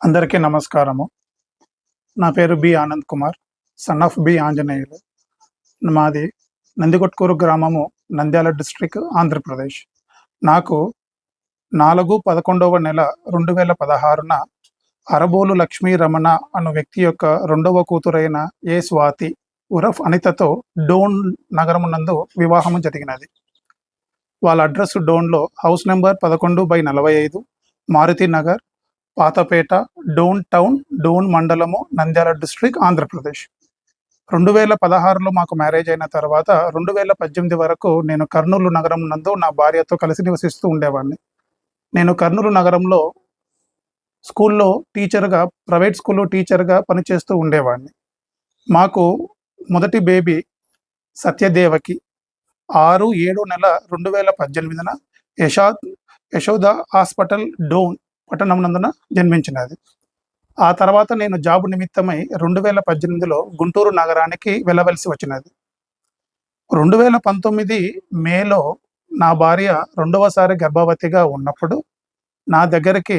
అందరికీ నమస్కారము. నా పేరు B Anand Kumar son of B Anjaneyulu. మాది నందికొట్కూరు గ్రామము నంద్యాల డిస్ట్రిక్ట్ ఆంధ్రప్రదేశ్. నాకు నాలుగు పదకొండవ నెల రెండు వేల పదహారున అరబోలు లక్ష్మీ రమణ అను వ్యక్తి యొక్క రెండవ కూతురైన ఏ స్వాతి ఉరఫ్ అనితతో డోన్ నగరమునందు వివాహము జరిగినది. వాళ్ళ అడ్రస్ డోన్లో హౌస్ నెంబర్ పదకొండు బై నలభై ఐదు మారుతి నగర్ పాతపేట డోన్ టౌన్ డోన్ మండలము నంద్యాల డిస్ట్రిక్ట్ ఆంధ్రప్రదేశ్. రెండు వేల పదహారులో మాకు మ్యారేజ్ అయిన తర్వాత రెండు వేల పద్దెనిమిది వరకు నేను కర్నూలు నగరం నందు నా భార్యతో కలిసి నివసిస్తూ ఉండేవాడిని. నేను కర్నూలు నగరంలో స్కూల్లో టీచర్గా ప్రైవేట్ స్కూల్లో టీచర్గా పనిచేస్తూ ఉండేవాడిని. మాకు మొదటి బేబీ సత్యదేవకి ఆరు ఏడు నెల రెండు వేల పద్దెనిమిదిన యశా యశోద హాస్పిటల్ డోన్ పట్టణం నందున జన్మించినది. ఆ తర్వాత నేను జాబ్ నిమిత్తమై రెండు వేల పద్దెనిమిదిలో గుంటూరు నగరానికి వెళ్ళవలసి వచ్చినది. రెండు వేల పంతొమ్మిది మేలో నా భార్య రెండవసారి గర్భవతిగా ఉన్నప్పుడు నా దగ్గరికి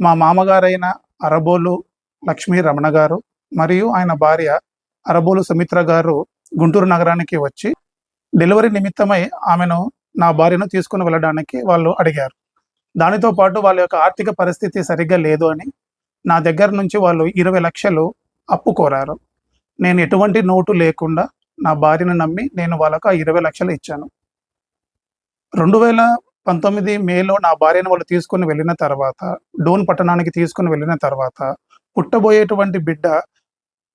మా మామగారైన అరబోలు లక్ష్మీ రమణ గారు మరియు ఆయన భార్య అరబోలు సుమిత్ర గారు గుంటూరు నగరానికి వచ్చి డెలివరీ నిమిత్తమై ఆమెను నా భార్యను తీసుకుని వెళ్ళడానికి వాళ్ళు అడిగారు. దానితో పాటు వాళ్ళ యొక్క ఆర్థిక పరిస్థితి సరిగ్గా లేదు అని నా దగ్గర నుంచి వాళ్ళు ఇరవై లక్షలు అప్పు కోరారు. నేను ఎటువంటి నోటు లేకుండా నా భార్యను నమ్మి నేను వాళ్ళకు ఆ ఇరవై లక్షలు ఇచ్చాను. రెండు వేల పంతొమ్మిది మేలో నా భార్యను వాళ్ళు తీసుకుని వెళ్ళిన తర్వాత డోన్ పట్టణానికి తీసుకుని వెళ్ళిన తర్వాత పుట్టబోయేటువంటి బిడ్డ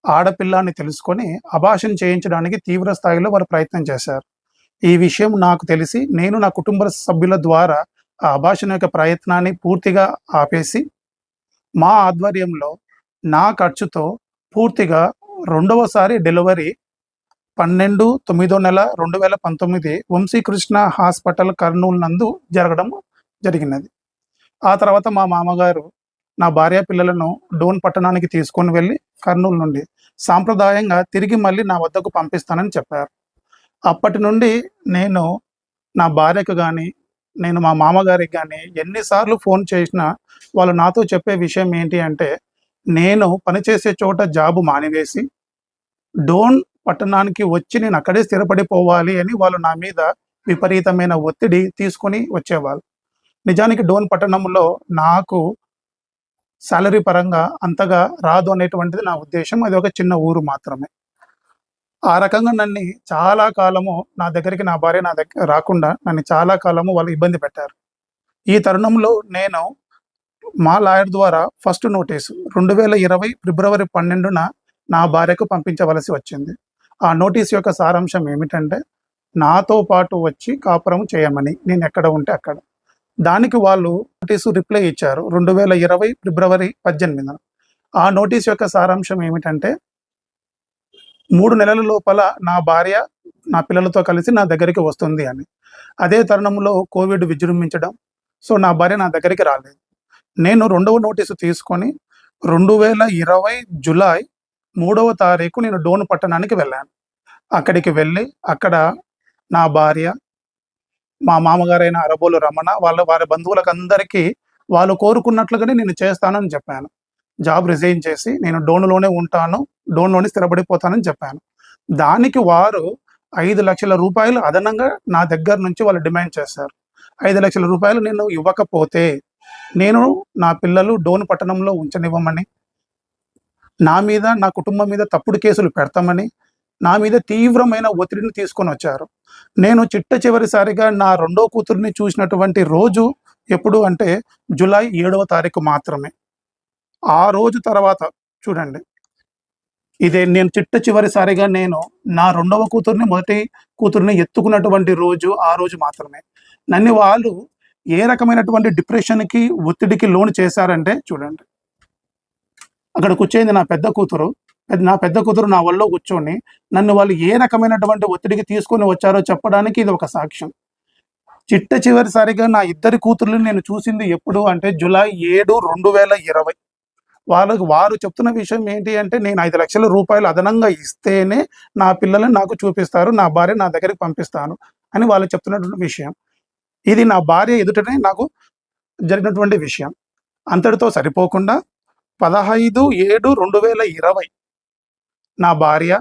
ఆడపిల్ల అని తెలుసుకొని అభాషణ చేయించడానికి తీవ్ర స్థాయిలో వారు ప్రయత్నం చేశారు. ఈ విషయం నాకు తెలిసి నేను నా కుటుంబ సభ్యుల ద్వారా ఆ అభాషణ యొక్క ప్రయత్నాన్ని పూర్తిగా ఆపేసి మా ఆధ్వర్యంలో నా ఖర్చుతో పూర్తిగా రెండవసారి డెలివరీ పన్నెండు తొమ్మిదో నెల రెండు వేల పంతొమ్మిది వంశీకృష్ణ హాస్పిటల్ కర్నూలు నందు జరగడం జరిగినది. ఆ తర్వాత మా మామగారు నా భార్య పిల్లలను డోన్ పట్టణానికి తీసుకొని వెళ్ళి కర్నూలు నుండి సాంప్రదాయంగా తిరిగి మళ్ళీ నా వద్దకు పంపిస్తానని చెప్పారు. అప్పటి నుండి నేను నా భార్యకు కానీ నేను మా మామగారికి కానీ ఎన్నిసార్లు ఫోన్ చేసినా వాళ్ళు నాతో చెప్పే విషయం ఏంటి అంటే నేను పనిచేసే చోట జాబు మానివేసి డోన్ పట్టణానికి వచ్చి నేను అక్కడే స్థిరపడిపోవాలి అని వాళ్ళు నా మీద విపరీతమైన ఒత్తిడి తీసుకొని వచ్చేవాళ్ళు. నిజానికి డోన్ పట్టణంలో నాకు శాలరీ పరంగా అంతగా రాదు అనేటువంటిది నా ఉద్దేశం. అది ఒక చిన్న ఊరు మాత్రమే. ఆ రకంగా నన్ను చాలా కాలము నా దగ్గరికి నా భార్య నా దగ్గర రాకుండా నన్ను చాలా కాలము వాళ్ళు ఇబ్బంది పెట్టారు. ఈ తరుణంలో నేను మా లాయర్ ద్వారా ఫస్ట్ నోటీసు రెండు వేల ఇరవై ఫిబ్రవరి పన్నెండున నా భార్యకు పంపించవలసి వచ్చింది. ఆ నోటీస్ యొక్క సారాంశం ఏమిటంటే నాతో పాటు వచ్చి కాపురం చేయమని నేను ఎక్కడ ఉంటే అక్కడ. దానికి వాళ్ళు నోటీసు రిప్లై ఇచ్చారు రెండు వేల ఇరవై ఫిబ్రవరి పద్దెనిమిదిన. ఆ నోటీస్ యొక్క సారాంశం ఏమిటంటే మూడు నెలల లోపల నా భార్య నా పిల్లలతో కలిసి నా దగ్గరికి వస్తుంది అని. అదే తరుణంలో కోవిడ్ విజృంభించడం సో నా భార్య నా దగ్గరికి రాలేదు. నేను రెండవ నోటీసు తీసుకొని రెండు వేల ఇరవై జులై మూడవ తారీఖు నేను డోన్ పట్టణానికి వెళ్ళాను. అక్కడికి వెళ్ళి అక్కడ నా భార్య మా మామగారైన అరబోలు రమణ వాళ్ళ వారి బంధువులకు అందరికీ వాళ్ళు కోరుకున్నట్లుగానే నేను చేస్తానని చెప్పాను. జాబ్ రిజైన్ చేసి నేను డోన్లోనే ఉంటాను డోన్లోనే స్థిరపడిపోతానని చెప్పాను. దానికి వారు ఐదు లక్షల రూపాయలు అదనంగా నా దగ్గర నుంచి వాళ్ళు డిమాండ్ చేశారు. ఐదు లక్షల రూపాయలు నేను ఇవ్వకపోతే నేను నా పిల్లలు డోన్ పట్టణంలో ఉంచనివ్వమని నా మీద నా కుటుంబం మీద తప్పుడు కేసులు పెడతామని నా మీద తీవ్రమైన ఒత్తిడిని తీసుకొని వచ్చారు. నేను చిట్ట చివరిసారిగా నా రెండో కూతుర్ని చూసినటువంటి రోజు ఎప్పుడు అంటే జూలై ఏడవ తారీఖు మాత్రమే. ఆ రోజు తర్వాత చూడండి. ఇదే నేను చిట్ట చివరిసారిగా నేను నా రెండవ కూతుర్ని మొదటి కూతుర్ని ఎత్తుకున్నటువంటి రోజు ఆ రోజు మాత్రమే. నన్ను వాళ్ళు ఏ రకమైనటువంటి డిప్రెషన్కి ఒత్తిడికి లోన్ చేశారంటే చూడండి. అక్కడ కూర్చోయింది నా పెద్ద కూతురు. నా పెద్ద కూతురు నా వల్ల కూర్చొని నన్ను వాళ్ళు ఏ రకమైనటువంటి ఒత్తిడికి తీసుకొని వచ్చారో చెప్పడానికి ఇది ఒక సాక్ష్యం. చిట్ట చివరిసారిగా నా ఇద్దరి కూతుర్లు నేను చూసింది ఎప్పుడు అంటే జులై ఏడు రెండు వేల ఇరవై. వాళ్ళకు వారు చెప్తున్న విషయం ఏంటి అంటే నేను ఐదు లక్షల రూపాయలు అదనంగా ఇస్తేనే నా పిల్లల్ని నాకు చూపిస్తారు నా భార్య నా దగ్గరికి పంపిస్తాను అని వాళ్ళు చెప్తున్నటువంటి విషయం. ఇది నా భార్య ఎదుటనే నాకు జరిగినటువంటి విషయం. అంతటితో సరిపోకుండా పదహైదు ఏడు రెండు వేల ఇరవై నా భార్య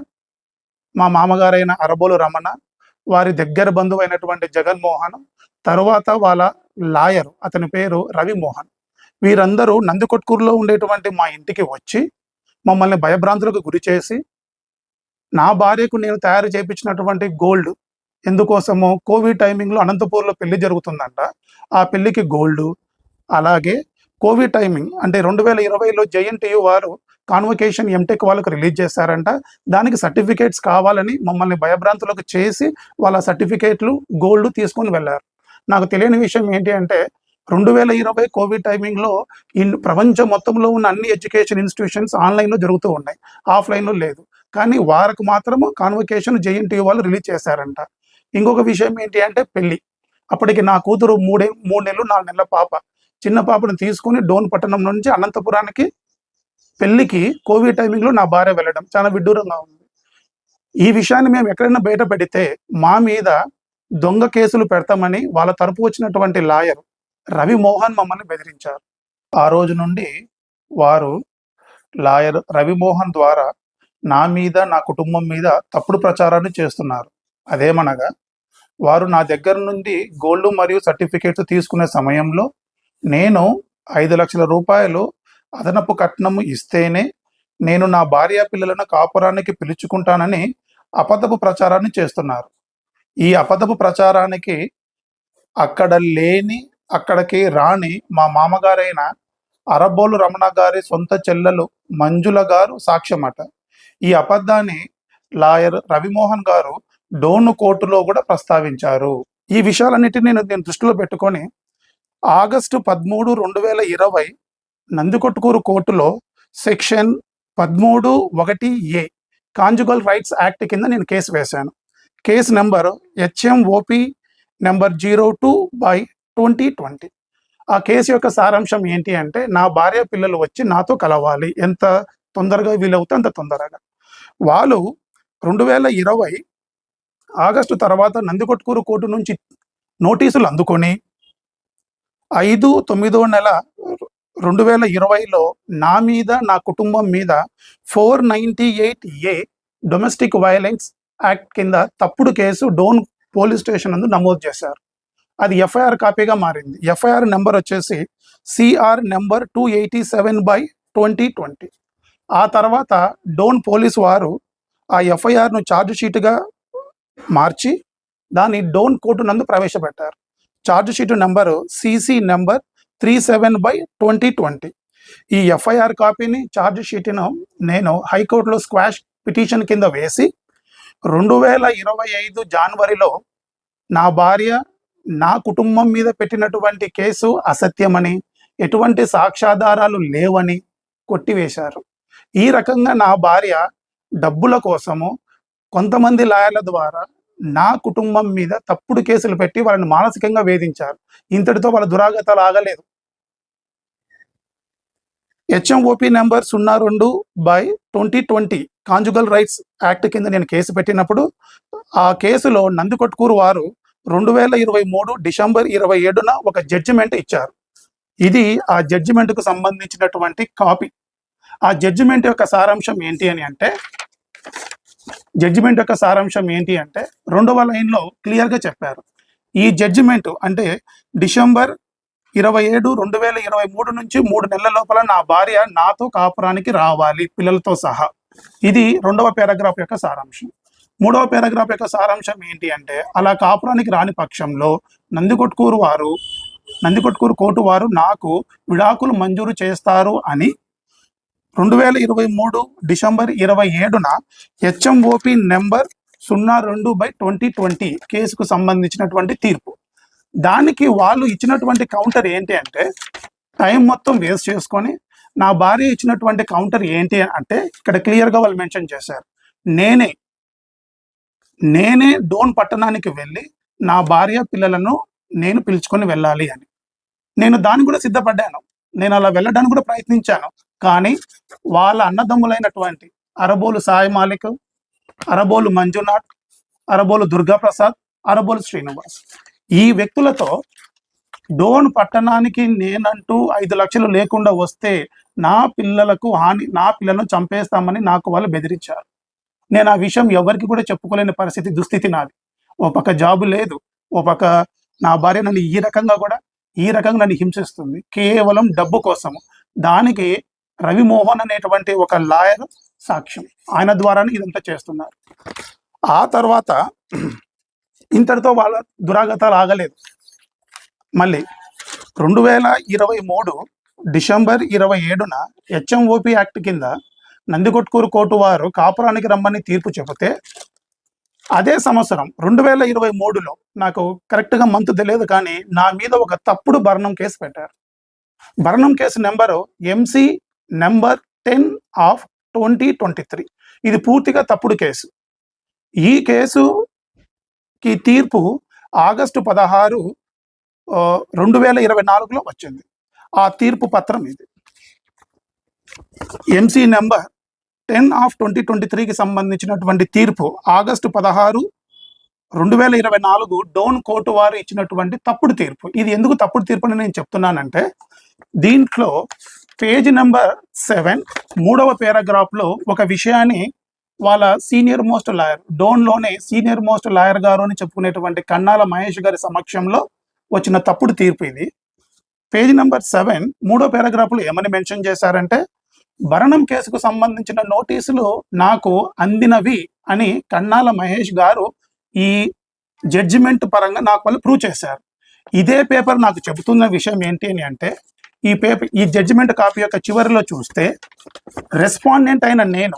మా మామగారైన అరబోలు రమణ వారి దగ్గర బంధువు అయినటువంటి జగన్మోహన్ తరువాత వాళ్ళ లాయర్ అతని పేరు రవి మోహన్ వీరందరూ నందికొట్కూరులో ఉండేటువంటి మా ఇంటికి వచ్చి మమ్మల్ని భయభ్రాంతులకు గురి చేసి నా భార్యకు నేను తయారు చేయించినటువంటి గోల్డ్ ఎందుకోసమో కోవిడ్ టైమింగ్లో అనంతపూర్లో పెళ్ళి జరుగుతుందంట. ఆ పెళ్ళికి గోల్డ్ అలాగే కోవిడ్ టైమింగ్ అంటే రెండు వేల ఇరవైలో జేఎన్టీయు వారు కాన్వకేషన్ ఎంటెక్ వాళ్ళకు రిలీజ్ చేశారంట. దానికి సర్టిఫికేట్స్ కావాలని మమ్మల్ని భయభ్రాంతులకు చేసి వాళ్ళ సర్టిఫికేట్లు గోల్డ్ తీసుకొని వెళ్ళారు. నాకు తెలియని విషయం ఏంటి అంటే రెండు వేల ఇరవై కోవిడ్ టైమింగ్లో ఈ ప్రపంచం మొత్తంలో ఉన్న అన్ని ఎడ్యుకేషన్ ఇన్స్టిట్యూషన్స్ ఆన్లైన్లో జరుగుతూ ఉన్నాయి. ఆఫ్లైన్లో లేదు. కానీ వారికి మాత్రము కాన్వకేషన్ జేఎన్టీ వాళ్ళు రిలీజ్ చేశారంట. ఇంకొక విషయం ఏంటి అంటే పెళ్ళి అప్పటికి నా కూతురు మూడే మూడు నెలలు నాలుగు నెలల పాప. చిన్న పాపను తీసుకుని డోన్ పట్టణం నుంచి అనంతపురానికి పెళ్ళికి కోవిడ్ టైమింగ్లో నా భార్య వెళ్ళడం చాలా విడ్డూరంగా ఉంది. ఈ విషయాన్ని మేము ఎక్కడైనా బయట పెడితే మా మీద దొంగ కేసులు పెడతామని వాళ్ళ తరపు వచ్చినటువంటి లాయర్ రవి మోహన్ మమ్మల్ని బెదిరించారు. ఆ రోజు నుండి వారు లాయర్ రవిమోహన్ ద్వారా నా మీద నా కుటుంబం మీద తప్పుడు ప్రచారాన్ని చేస్తున్నారు. అదేమనగా వారు నా దగ్గర నుండి గోల్డ్ మరియు సర్టిఫికేట్స్ తీసుకునే సమయంలో నేను ఐదు లక్షల రూపాయలు అదనపు కట్నము ఇస్తేనే నేను నా భార్య పిల్లలను కాపురానికి పిలుచుకుంటానని అపదపు ప్రచారాన్ని చేస్తున్నారు. ఈ అపదపు ప్రచారానికి అక్కడ లేని అక్కడికి రాణి మా మామగారైన అరబోలు రమణ గారి సొంత చెల్లెలు మంజుల గారు సాక్ష్యమట. ఈ అబద్ధాన్ని లాయర్ రవిమోహన్ గారు డోను కోర్టులో కూడా ప్రస్తావించారు. ఈ విషయాలన్నిటిని నేను నేను దృష్టిలో పెట్టుకొని ఆగస్టు పదమూడు రెండు వేల ఇరవై నందికొట్టుకూరు కోర్టులో సెక్షన్ పదమూడు ఒకటి ఏ కాంజుగల్ రైట్స్ యాక్ట్ కింద నేను కేసు వేశాను. Case number HMOP number zero two by twenty twenty. ఆ కేసు యొక్క సారాంశం ఏంటి అంటే నా భార్య పిల్లలు వచ్చి నాతో కలవాలి. ఎంత తొందరగా వీలవుతే అంత తొందరగా. వాళ్ళు రెండు వేల ఇరవై ఆగస్టు తర్వాత నందికొట్కూరు కోర్టు నుంచి నోటీసులు అందుకొని ఐదు తొమ్మిదో నెల రెండు వేల ఇరవైలో నా మీద నా కుటుంబం మీద four ninety eight A domestic violence act కింద తప్పుడు కేసు డోన్ పోలీస్ స్టేషన్ నందు నమోదు చేశారు. అది ఎఫ్ఐఆర్ కాపీగా మారింది. ఎఫ్ఐఆర్ నెంబర్ వచ్చేసి CR number two eighty seven by twenty twenty ఆ తర్వాత డోన్ పోలీస్ వారు ఆ ఎఫ్ఐఆర్ను ఛార్జ్ షీట్గా మార్చి దాన్ని డోన్ కోర్టు నందు ప్రవేశపెట్టారు. Charge sheet number CC number three seven by twenty twenty ఈ ఎఫ్ఐఆర్ కాపీని ఛార్జ్ షీట్ను నేను హైకోర్టులో స్క్వాష్ పిటిషన్ కింద వేసి రెండు వేల ఇరవై ఐదు జనవరిలో నా భార్య నా కుటుంబం మీద పెట్టినటువంటి కేసు అసత్యమని ఎటువంటి సాక్ష్యాధారాలు లేవని కొట్టివేశారు. ఈ రకంగా నా భార్య డబ్బుల కోసము కొంతమంది లాయర్ల ద్వారా నా కుటుంబం మీద తప్పుడు కేసులు పెట్టి వాళ్ళని మానసికంగా వేధించారు. ఇంతటితో వాళ్ళ దురాగతాలు ఆగలేదు. హెచ్ఎంఓపి నెంబర్ సున్నా రెండు by twenty twenty conjugal rights act కింద నేను కేసు పెట్టినప్పుడు ఆ కేసులో నందికొట్కూరు వారు రెండు వేల ఇరవై మూడు డిసెంబర్ ఇరవై ఏడున ఒక జడ్జిమెంట్ ఇచ్చారు. ఇది ఆ జడ్జిమెంట్కు సంబంధించినటువంటి కాపీ. ఆ జడ్జిమెంట్ యొక్క సారాంశం ఏంటి అని అంటే జడ్జిమెంట్ యొక్క సారాంశం ఏంటి అంటే రెండవ లైన్లో క్లియర్గా చెప్పారు. ఈ జడ్జిమెంట్ అంటే డిసెంబర్ ఇరవై ఏడు రెండు వేల ఇరవై మూడు నుంచి మూడు నెలల లోపల నా భార్య నాతో కాపురానికి రావాలి పిల్లలతో సహా. ఇది రెండవ పారాగ్రాఫ్ యొక్క సారాంశం. మూడవ పారాగ్రాఫ్ యొక్క సారాంశం ఏంటి అంటే అలా కాపురానికి రాని పక్షంలో నందికొట్కూరు వారు నందికొట్కూరు కోర్టు వారు నాకు విడాకులు మంజూరు చేస్తారు అని రెండు వేల ఇరవై మూడు డిసెంబర్ ఇరవై ఏడున హెచ్ఎంఓపి నెంబర్ సున్నా రెండు బై ట్వంటీ ట్వంటీ కేసుకు సంబంధించినటువంటి తీర్పు. దానికి వాళ్ళు ఇచ్చినటువంటి కౌంటర్ ఏంటి అంటే టైం మొత్తం వేస్ట్ చేసుకొని నా భార్య ఇచ్చినటువంటి కౌంటర్ ఏంటి అంటే ఇక్కడ క్లియర్గా వాళ్ళు మెన్షన్ చేశారు. నేనే నేనే డోన్ పట్టణానికి వెళ్ళి నా భార్య పిల్లలను నేను పిలుచుకొని వెళ్ళాలి అని. నేను దానికి కూడా సిద్ధపడ్డాను. నేను అలా వెళ్ళడానికి కూడా ప్రయత్నించాను. కానీ వాళ్ళ అన్నదమ్ములైనటువంటి అరబోలు సాయి మాలిక్ అరబోలు మంజునాథ్ అరబోలు దుర్గాప్రసాద్ అరబోలు శ్రీనివాస్ ఈ వ్యక్తులతో డోన్ పట్టణానికి నేనంటూ ఐదు లక్షలు లేకుండా వస్తే నా పిల్లలకు హాని నా పిల్లలను చంపేస్తామని నాకు వాళ్ళు బెదిరించారు. నేను ఆ విషయం ఎవరికి కూడా చెప్పుకోలేని పరిస్థితి దుస్థితి నాది. ఓ పక్క జాబు లేదు ఓ పక్క నా భార్య నన్ను ఈ రకంగా కూడా ఈ రకంగా నన్ను హింసిస్తుంది. కేవలం డబ్బు కోసము. దానికి రవిమోహన్ అనేటువంటి ఒక లాయర్ సాక్ష్యం. ఆయన ద్వారానే ఇదంతా చేస్తున్నారు. ఆ తర్వాత ఇంతటితో వాళ్ళ దురాగతాలు ఆగలేదు. మళ్ళీ రెండు వేల ఇరవై మూడు డిసెంబర్ ఇరవై ఏడున హెచ్ఎంఓపి యాక్ట్ కింద నందికొట్కూరు కోర్టు వారు కాపురానికి రమ్మని తీర్పు చెబితే అదే సంవత్సరం రెండు వేల ఇరవై మూడులో నాకు కరెక్ట్గా మంత్ తెలియదు కానీ నా మీద ఒక తప్పుడు భరణం కేసు పెట్టారు. భరణం case number MC number ten of twenty twenty three. ఇది పూర్తిగా తప్పుడు కేసు. ఈ కేసుకి తీర్పు ఆగస్టు పదహారు రెండు వేల ఇరవై నాలుగులో వచ్చింది. ఆ తీర్పు పత్రం ఇది. MC number ten of twenty twenty త్రీకి సంబంధించినటువంటి తీర్పు ఆగస్టు పదహారు రెండు వేల ఇరవై నాలుగు డోన్ కోర్టు వారు ఇచ్చినటువంటి తప్పుడు తీర్పు. ఇది ఎందుకు తప్పుడు తీర్పు అని నేను చెప్తున్నానంటే దీంట్లో పేజ్ నెంబర్ సెవెన్ మూడవ పేరాగ్రాఫ్లో ఒక విషయాన్ని వాళ్ళ సీనియర్ మోస్ట్ లాయర్ డోన్లోనే సీనియర్ మోస్ట్ లాయర్ గారు అని చెప్పుకునేటువంటి కన్నాల మహేష్ గారి సమక్షంలో వచ్చిన తప్పుడు తీర్పు ఇది. పేజ్ నెంబర్ సెవెన్ మూడో పేరాగ్రాఫ్లో ఏమని మెన్షన్ చేశారంటే భరణం కేసుకు సంబంధించిన నోటీసులు నాకు అందినవి అని కన్నాల మహేష్ గారు ఈ జడ్జిమెంట్ పరంగా నాకు వాళ్ళు ప్రూవ్ చేశారు. ఇదే పేపర్ నాకు చెబుతున్న విషయం ఏంటి అని అంటే ఈ పేపర్ ఈ జడ్జిమెంట్ కాపీ యొక్క చివరిలో చూస్తే రెస్పాండెంట్ అయిన నేను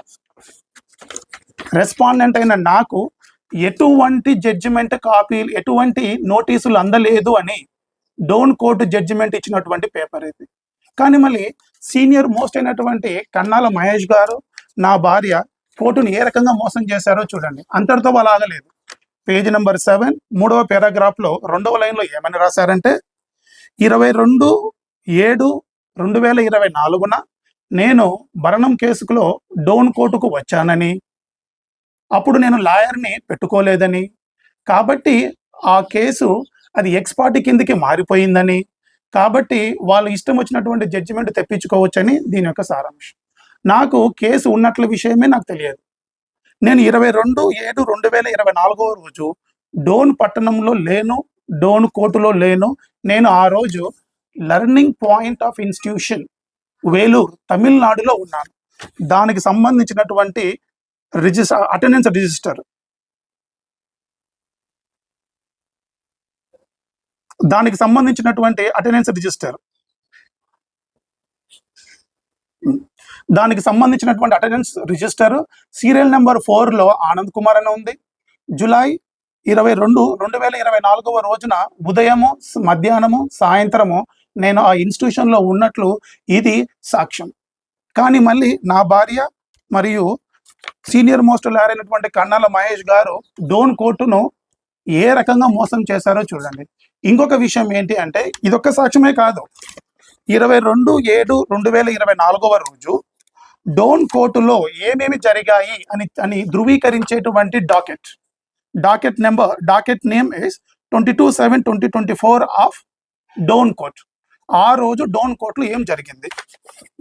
రెస్పాండెంట్ అయిన నాకు ఎటువంటి జడ్జిమెంట్ కాపీలు ఎటువంటి నోటీసులు అందలేదు అని డోన్ కోర్టు జడ్జిమెంట్ ఇచ్చినటువంటి పేపర్ ఇది. కానీ మళ్ళీ సీనియర్ మోస్ట్ అయినటువంటి కన్నాల మహేష్ గారు నా భార్య కోర్టును ఏ రకంగా మోసం చేశారో చూడండి. అంతటితో వాళ్ళు ఆగలేదు. పేజ్ నెంబర్ సెవెన్ మూడవ పారాగ్రాఫ్లో రెండవ లైన్లో ఏమని రాశారంటే ఇరవై రెండు ఏడు రెండు వేల ఇరవై నాలుగున నేను భరణం కేసులో డోన్ కోర్టుకు వచ్చానని అప్పుడు నేను లాయర్ని పెట్టుకోలేదని కాబట్టి ఆ కేసు అది ఎక్స్ పార్టీ కిందకి మారిపోయిందని కాబట్టి వాళ్ళు ఇష్టం వచ్చినటువంటి జడ్జిమెంట్ తెప్పించుకోవచ్చని దీని యొక్క సారాంశం. నాకు కేసు ఉన్నట్ల విషయమే నాకు తెలియదు. నేను ఇరవై రెండు ఏడు రెండు వేల ఇరవై నాలుగో రోజు డోన్ పట్టణంలో లేను డోన్ కోర్టులో లేను. నేను ఆ రోజు learning point of institution Vellore తమిళనాడులో ఉన్నాను. దానికి సంబంధించినటువంటి రిజిస్టర్ అటెండెన్స్ రిజిస్టర్ దానికి సంబంధించినటువంటి అటెండెన్స్ రిజిస్టర్. దానికి సంబంధించినటువంటి అటెండెన్స్ రిజిస్టర్ సీరియల్ నెంబర్ ఫోర్లో ఆనంద్ కుమార్ అని ఉంది. జూలై ఇరవై రెండు రెండు వేల ఇరవై నాలుగవ రోజున ఉదయము మధ్యాహ్నము సాయంత్రము నేను ఆ ఇన్స్టిట్యూషన్లో ఉన్నట్లు ఇది సాక్ష్యం. కానీ మళ్ళీ నా భార్య మరియు సీనియర్ మోస్ట్ లారైనటువంటి కన్నాల మహేష్ గారు డోన్ కోర్టును ఏ రకంగా మోసం చేశారో చూడండి. ఇంకొక విషయం ఏంటి అంటే ఇదొక్క సాక్ష్యమే కాదు. ఇరవై రెండు ఏడు రెండు వేల ఇరవై నాలుగవ రోజు డోన్ కోర్టులో ఏమేమి జరిగాయి అని అని ధృవీకరించేటువంటి docket. Docket number docket name is twenty two seven twenty twenty four of Dhone court. ఆ రోజు డోన్ కోర్టులో ఏం జరిగింది?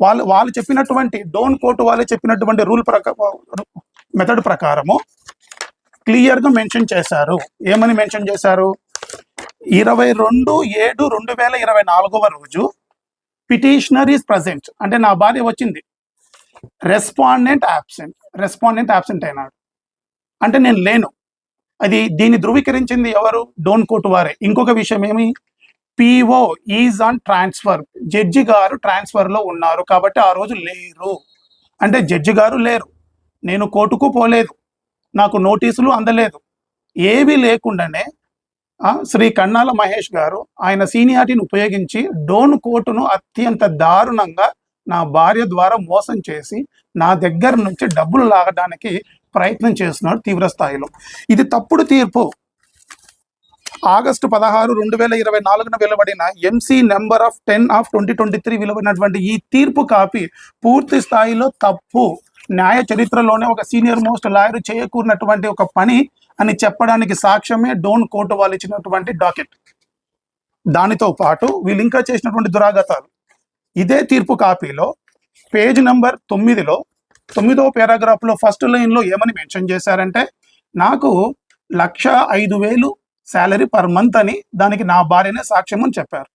వాళ్ళు వాళ్ళు చెప్పినటువంటి డోన్ కోర్టు వాళ్ళు చెప్పినటువంటి రూల్ ప్రకారం మెథడ్ ప్రకారము క్లియర్గా మెన్షన్ చేశారు. ఏమని మెన్షన్ చేశారు? ఇరవై రెండు ఏడు రెండు వేల ఇరవై నాలుగవ రోజు పిటిషనర్ ఈస్ ప్రజెంట్. అంటే నా భార్య వచ్చింది. రెస్పాండెంట్ యాబ్సెంట్ రెస్పాండెంట్ యాబ్సెంట్ అయినాడు. అంటే నేను లేను. అది దీన్ని ధృవీకరించింది ఎవరు? డోన్ కోర్టు వారే. ఇంకొక విషయం ఏమి? PO is on transfer. Judge గారు ట్రాన్స్ఫర్లో ఉన్నారు కాబట్టి ఆ రోజు లేరు. అంటే జడ్జి గారు లేరు. నేను కోర్టుకు పోలేదు. నాకు నోటీసులు అందలేదు. ఏవి లేకుండానే ఆ, శ్రీ కన్నాల మహేష్ గారు ఆయన సీనియారిటీని ఉపయోగించి డోన్ కోర్టును అత్యంత దారుణంగా నా భార్య ద్వారా మోసం చేసి నా దగ్గర నుంచి డబ్బులు లాగడానికి ప్రయత్నం చేస్తున్నాడు తీవ్ర స్థాయిలో. ఇది తప్పుడు తీర్పు. ఆగస్టు పదహారు రెండు వేల ఇరవై నాలుగున వెలువడిన MC number of ten of twenty twenty three వెలువడినటువంటి ఈ తీర్పు కాపీ పూర్తి స్థాయిలో తప్పు. న్యాయ చరిత్రలోనే ఒక సీనియర్ మోస్ట్ లాయర్ చేయకూరినటువంటి ఒక పని అని చెప్పడానికి సాక్ష్యమే డోన్ కోర్టు వాళ్ళు ఇచ్చినటువంటి డాకెట్. దానితో పాటు వీళ్ళు ఇంకా చేసినటువంటి దురాగతాలు. ఇదే తీర్పు కాపీలో పేజ్ నంబర్ తొమ్మిదిలో తొమ్మిదో పారాగ్రాఫ్లో ఫస్ట్ లైన్లో ఏమని మెన్షన్ చేశారంటే నాకు లక్ష ఐదు వేలు శాలరీ పర్ మంత్ అని దానికి నా భార్యనే సాక్ష్యం అని చెప్పారు.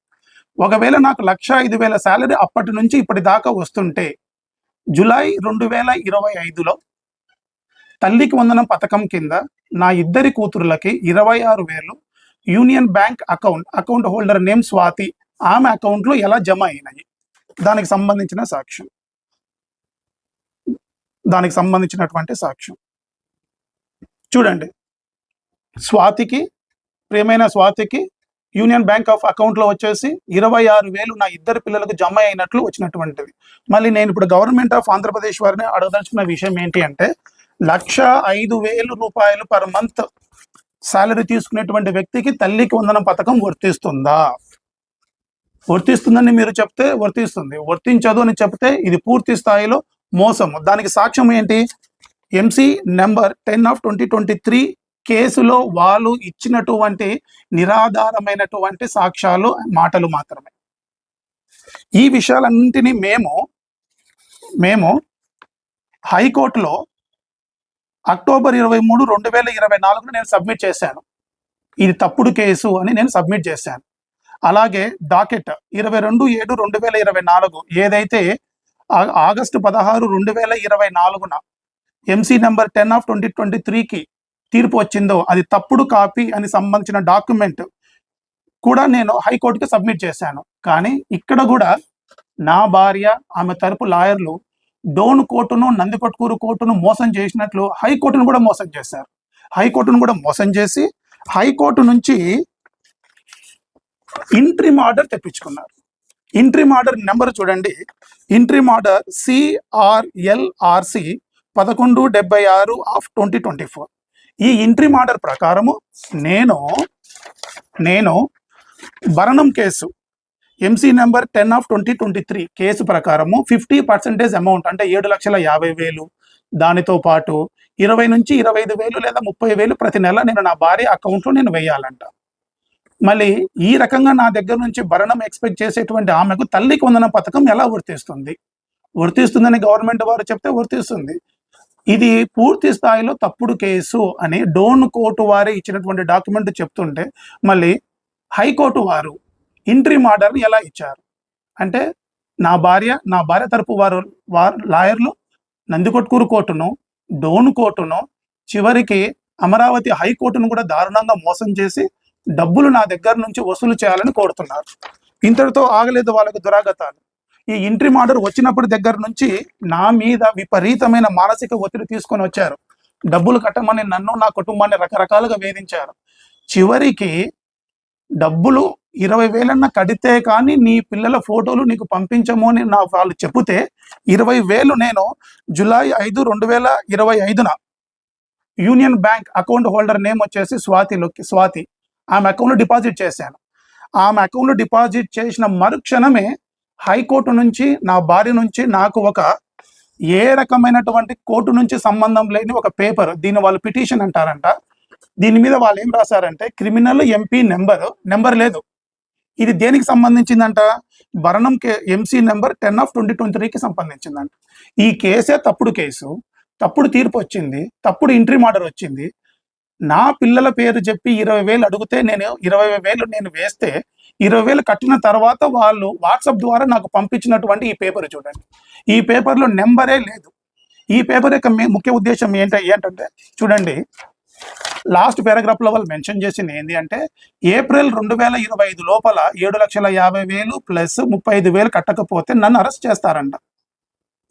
ఒకవేళ నాకు లక్ష ఐదు వేల శాలరీ అప్పటి నుంచి ఇప్పటి దాకా వస్తుంటే జులై రెండు వేల ఇరవై ఐదులో తల్లికి వందనం పథకం కింద నా ఇద్దరి కూతురులకి ఇరవై ఆరు వేలు union bank account account holder name Swathi ఆమె అకౌంట్లో ఎలా జమ అయినాయి? దానికి సంబంధించిన సాక్ష్యం. దానికి సంబంధించినటువంటి సాక్ష్యం. చూడండి. స్వాతికి ప్రియమైన స్వాతికి యూనియన్ బ్యాంక్ ఆఫ్ అకౌంట్లో వచ్చేసి ఇరవై ఆరు వేలు నా ఇద్దరు పిల్లలకు జమ అయినట్లు వచ్చినటువంటిది. మళ్ళీ నేను ఇప్పుడు గవర్నమెంట్ ఆఫ్ ఆంధ్రప్రదేశ్ వారిని అడగదలుచుకున్న విషయం ఏంటి అంటే లక్ష ఐదు వేలు రూపాయలు పర్ మంత్ శాలరీ తీసుకునేటువంటి వ్యక్తికి తల్లికి వందనం పథకం వర్తిస్తుందా? వర్తిస్తుందని మీరు చెప్తే వర్తిస్తుంది. వర్తించదు అని చెప్తే ఇది పూర్తి స్థాయిలో మోసము. దానికి సాక్ష్యం ఏంటి? MC number ten of twenty twenty three కేసులో వాళ్ళు ఇచ్చినటువంటి నిరాధారమైనటువంటి సాక్ష్యాలు మాటలు మాత్రమే. ఈ విషయాలన్నింటినీ మేము మేము హైకోర్టులో అక్టోబర్ ఇరవై మూడు రెండు వేల ఇరవై నాలుగున నేను సబ్మిట్ చేశాను. ఇది తప్పుడు కేసు అని నేను సబ్మిట్ చేశాను. అలాగే డాకెట్ ఇరవై రెండు ఏడు రెండు వేల ఇరవై నాలుగు ఏదైతే ఆగస్టు పదహారు రెండు వేల ఇరవై నాలుగున MC number ten of twenty twenty త్రీకి తీర్పు వచ్చిందో అది తప్పుడు కాపీ అని సంబంధించిన డాక్యుమెంట్ కూడా నేను హైకోర్టుకి సబ్మిట్ చేశాను. కానీ ఇక్కడ కూడా నా భార్య ఆమె తరపు లాయర్లు డోన్ కోర్టును నందికొట్కూరు కోర్టును మోసం చేసినట్లు హైకోర్టును కూడా మోసం చేశారు. హైకోర్టును కూడా మోసం చేసి హైకోర్టు నుంచి ఇంట్రిమ్ ఆర్డర్ తెప్పించుకున్నారు. ఇంట్రిమ్ ఆర్డర్ నెంబర్ చూడండి. ఇంట్రిమ్ ఆర్డర్ సిఆర్ఎల్ఆర్సి పదకొండు డెబ్బై ఆరు ఆఫ్ ట్వంటీ ట్వంటీ ఫోర్. ఈ ఇంట్రీ ఆర్డర్ ప్రకారము నేను నేను భరణం case MC number ten of twenty twenty three case ప్రకారము ఫిఫ్టీ పర్సెంటేజ్ అమౌంట్ అంటే ఏడు లక్షల యాభై వేలు. దానితో పాటు ఇరవై నుంచి ఇరవై ఐదు వేలు లేదా ముప్పై వేలు ప్రతి నెల నేను నా భార్య అకౌంట్లో నేను వేయాలంట. మళ్ళీ ఈ రకంగా నా దగ్గర నుంచి భరణం ఎక్స్పెక్ట్ చేసేటువంటి ఆమెకు తల్లికి వందన పథకం ఎలా వర్తిస్తుంది? వర్తిస్తుందని గవర్నమెంట్ వారు చెప్తే వర్తిస్తుంది. ఇది పూర్తి స్థాయిలో తప్పుడు కేసు అని డోన్ కోర్టు వారే ఇచ్చినటువంటి డాక్యుమెంట్ చెప్తుంటే మళ్ళీ హైకోర్టు వారు ఇంట్రీమ్ ఆర్డర్ ఎలా ఇచ్చారు? అంటే నా భార్య నా భార్య తరపు వారు వారు లాయర్లు నందికొట్కూరు కోర్టును డోన్ కోర్టును చివరికి అమరావతి హైకోర్టును కూడా దారుణంగా మోసం చేసి డబ్బులు నా దగ్గర నుంచి వసూలు చేయాలని కోరుతున్నారు. ఇంతటితో ఆగలేదు వాళ్ళకు దురాగతాలు. ఈ ఇంట్రీ ఆర్డర్ వచ్చినప్పుడు దగ్గర నుంచి నా మీద విపరీతమైన మానసిక ఒత్తిడి తీసుకొని వచ్చారు. డబ్బులు కట్టమని నన్ను నా కుటుంబాన్ని రకరకాలుగా వేధించారు. చివరికి డబ్బులు ఇరవై వేలన్న కడితే కానీ నీ పిల్లల ఫోటోలు నీకు పంపించము అని నా వాళ్ళు చెబితే ఇరవై వేలు నేను జులై ఐదు రెండు వేల ఇరవై ఐదున union bank account holder name వచ్చేసి స్వాతిలోకి స్వాతి. ఆమె అకౌంట్లో డిపాజిట్ చేశాను. ఆమె అకౌంట్లో డిపాజిట్ చేసిన మరుక్షణమే హైకోర్టు నుంచి నా భార్య నుంచి నాకు ఒక ఏ రకమైనటువంటి కోర్టు నుంచి సంబంధం లేని ఒక పేపర్ దీన్ని వాళ్ళు పిటిషన్ అంటారంట. దీని మీద వాళ్ళు ఏం రాశారంటే క్రిమినల్ ఎంపీ నెంబర్ నెంబర్ లేదు. ఇది దేనికి సంబంధించిందంట? భరణం కే MC number ten of twenty twenty త్రీకి సంబంధించిందంట. ఈ కేసే తప్పుడు కేసు తప్పుడు తీర్పు వచ్చింది తప్పుడు ఇంట్రీ ఆర్డర్ వచ్చింది. నా పిల్లల పేరు చెప్పి ఇరవై వేలు అడిగితే నేను ఇరవై వేలు నేను వేస్తే ఇరవై వేలు కట్టిన తర్వాత వాళ్ళు వాట్సాప్ ద్వారా నాకు పంపించినటువంటి ఈ పేపర్ చూడండి. ఈ పేపర్లో నెంబరే లేదు. ఈ పేపర్ యొక్క ముఖ్య ఉద్దేశం ఏంట ఏంటంటే చూడండి. లాస్ట్ పారాగ్రాఫ్లో వాళ్ళు మెన్షన్ చేసింది ఏంటి అంటే ఏప్రిల్ రెండు వేల ఇరవై ఐదు లోపల ఏడు లక్షల యాభై వేలు ప్లస్ ముప్పై ఐదు వేలు కట్టకపోతే నన్ను అరెస్ట్ చేస్తారంట.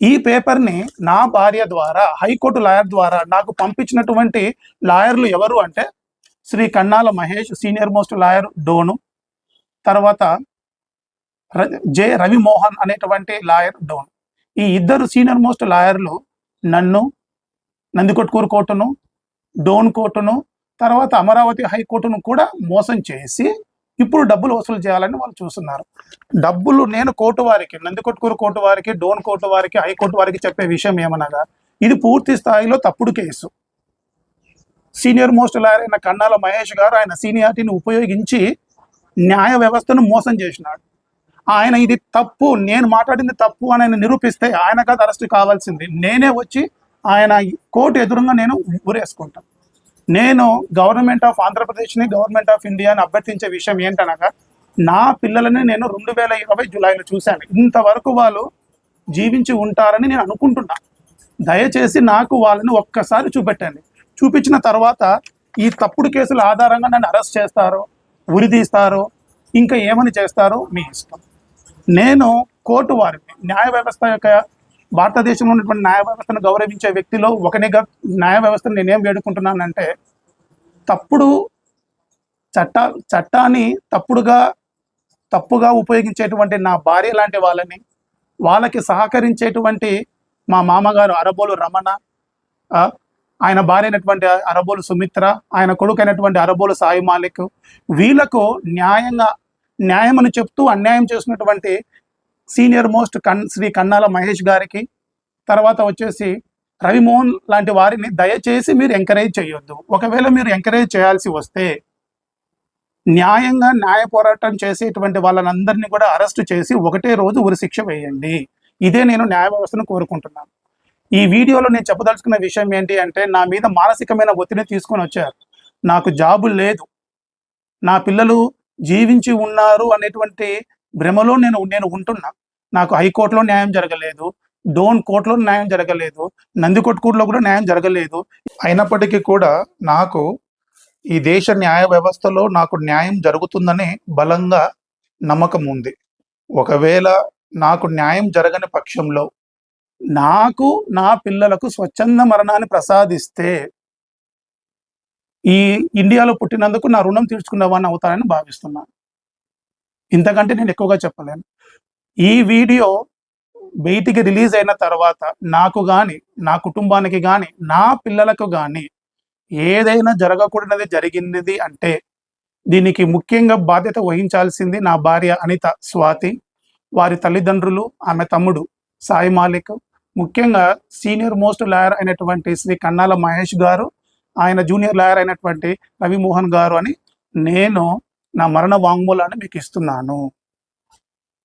ఈ పేపర్ని నా భార్య ద్వారా హైకోర్టు లాయర్ ద్వారా నాకు పంపించినటువంటి లాయర్లు ఎవరు అంటే Shri Kannala Mahesh senior most lawyer Dhone తర్వాత ర- జె రవి మోహన్ అనేటువంటి లాయర్ డోన్. ఈ ఇద్దరు సీనియర్ మోస్ట్ లాయర్లు నన్ను నందికొట్కూరు కోర్టును డోన్ కోర్టును తర్వాత అమరావతి హైకోర్టును కూడా మోసం చేసి ఇప్పుడు డబ్బులు వసూలు చేయాలని వాళ్ళు చూస్తున్నారు. డబ్బులు నేను కోర్టు వారికి నందికొట్కూరు కోర్టు వారికి డోన్ కోర్టు వారికి హైకోర్టు వారికి చెప్పే విషయం ఏమనగా ఇది పూర్తి స్థాయిలో తప్పుడు కేసు. సీనియర్ మోస్ట్ లాయర్ అయిన కన్నాల మహేష్ గారు ఆయన సీనియారిటీని ఉపయోగించి న్యాయ వ్యవస్థను మోసం చేసినాడు. ఆయన ఇది తప్పు నేను మాట్లాడింది తప్పు అని ఆయన నిరూపిస్తే ఆయన కాదు అరెస్ట్ కావాల్సింది. నేనే వచ్చి ఆయన కోర్టు ఎదురుగా నేను ఊరేసుకుంటాను నేను గవర్నమెంట్ ఆఫ్ ఆంధ్రప్రదేశ్ని గవర్నమెంట్ ఆఫ్ ఇండియాని అభ్యర్థించే విషయం ఏంటనగా నా పిల్లలని నేను రెండు వేల ఇరవై జూలైలో చూశాను. ఇంతవరకు వాళ్ళు జీవించి ఉంటారని నేను అనుకుంటున్నా. దయచేసి నాకు వాళ్ళని ఒక్కసారి చూపెట్టండి. చూపించిన తర్వాత ఈ తప్పుడు కేసుల ఆధారంగా నన్ను అరెస్ట్ చేస్తారు. ఉరిదీస్తారో ఇంకా ఏమని చేస్తారో మీ ఇష్టం. నేను కోర్టు వారిని న్యాయ వ్యవస్థ యొక్క భారతదేశంలో ఉన్నటువంటి న్యాయ వ్యవస్థను గౌరవించే వ్యక్తిలో ఒకనిగా న్యాయ వ్యవస్థను నేనేం వేడుకుంటున్నానంటే తప్పుడు చట్ట చట్టాన్ని తప్పుడుగా తప్పుగా ఉపయోగించేటువంటి నా భార్య లాంటి వాళ్ళని వాళ్ళకి సహకరించేటువంటి మా మామగారు అరబోలు రమణ ఆయన భార్య అయినటువంటి అరబోలు సుమిత్ర ఆయన కొడుకు అయినటువంటి అరబోలు సాయి మాలిక్ వీళ్ళకు న్యాయంగా న్యాయం అని చెప్తూ అన్యాయం చేసినటువంటి సీనియర్ మోస్ట్ కన్ శ్రీ కన్నాల మహేష్ గారికి తర్వాత వచ్చేసి రవిమోహన్ లాంటి వారిని దయచేసి మీరు ఎంకరేజ్ చేయొద్దు. ఒకవేళ మీరు ఎంకరేజ్ చేయాల్సి వస్తే న్యాయంగా న్యాయ పోరాటం చేసేటువంటి వాళ్ళనందరినీ కూడా అరెస్ట్ చేసి ఒకటే రోజు ఉరిశిక్ష వేయండి. ఇదే నేను న్యాయ వ్యవస్థను కోరుకుంటున్నాను. ఈ వీడియోలో నేను చెప్పదలుచుకున్న విషయం ఏంటి అంటే నా మీద మానసికమైన ఒత్తిడిని తీసుకొని వచ్చారు. నాకు జాబు లేదు. నా పిల్లలు జీవించి ఉన్నారు అనేటువంటి భ్రమలో నేను నేను ఉంటున్నా. నాకు హైకోర్టులో న్యాయం జరగలేదు. డోన్ కోర్టులో న్యాయం జరగలేదు. నందికొట్కూరులో కూడా న్యాయం జరగలేదు. అయినప్పటికీ కూడా నాకు ఈ దేశ న్యాయ వ్యవస్థలో నాకు న్యాయం జరుగుతుందని బలంగా నమ్మకం ఉంది. ఒకవేళ నాకు న్యాయం జరగని పక్షంలో నాకు నా పిల్లలకు స్వచ్ఛంద మరణాన్ని ప్రసాదిస్తే ఈ ఇండియాలో పుట్టినందుకు నా రుణం తీర్చుకున్నవాడిని అవుతానని భావిస్తున్నాను ఇంతకంటే నేను ఎక్కువగా చెప్పలేను. ఈ వీడియో బయటికి రిలీజ్ అయిన తర్వాత నాకు కానీ నా కుటుంబానికి కానీ నా పిల్లలకు కానీ ఏదైనా జరగకూడనది జరిగినది అంటే దీనికి ముఖ్యంగా బాధ్యత వహించాల్సింది నా భార్య అనిత స్వాతి వారి తల్లిదండ్రులు ఆమె తమ్ముడు సాయి మాలిక్ ముఖ్యంగా సీనియర్ మోస్ట్ లాయర్ అయినటువంటి శ్రీ కన్నాల మహేష్ గారు ఆయన జూనియర్ లాయర్ అయినటువంటి రవిమోహన్ గారు అని నేను నా మరణ వాంగ్మూలాన్ని మీకు ఇస్తున్నాను.